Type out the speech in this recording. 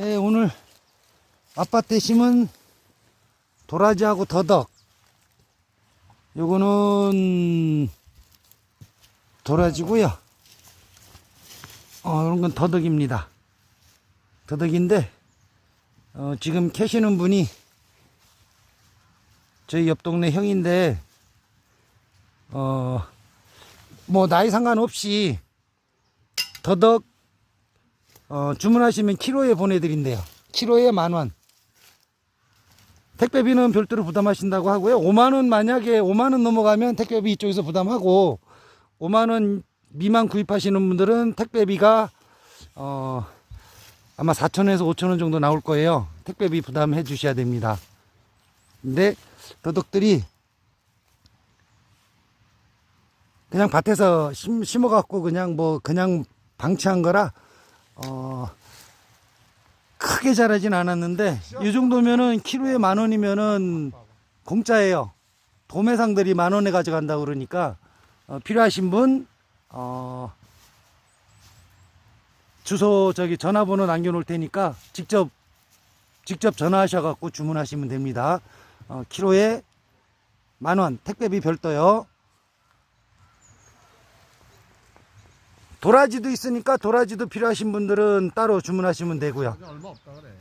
예, 오늘 아파트에 심은 도라지하고 더덕. 요거는 도라지고요. 어, 이런 건 더덕입니다. 더덕인데 어, 지금 캐시는 분이 저희 옆 동네 형인데 어, 뭐 나이 상관없이 더덕 어, 주문하시면 키로에 보내드린대요. 키로에 만 원. 택배비는 별도로 부담하신다고 하고요. 5만 원 만약에 5만 원 넘어가면 택배비 이쪽에서 부담하고 5만 원 미만 구입하시는 분들은 택배비가 어, 아마 4천에서 5천 원 정도 나올 거예요. 택배비 부담해 주셔야 됩니다. 근데 더덕들이 그냥 밭에서 심, 심어갖고 그냥 뭐 그냥 방치한 거라 어 크게 자라진 않았는데 이 정도면은 키로에 만 원이면은 공짜예요. 도매상들이 만 원에 가져간다 고 그러니까 어, 필요하신 분 어, 주소 저기 전화번호 남겨놓을 테니까 직접 직접 전화하셔갖고 주문하시면 됩니다. 어, 키로에 만 원 택배비 별도요. 도라지도 있으니까 도라지도 필요하신 분들은 따로 주문하시면 되고요. 얼마 없다 그래.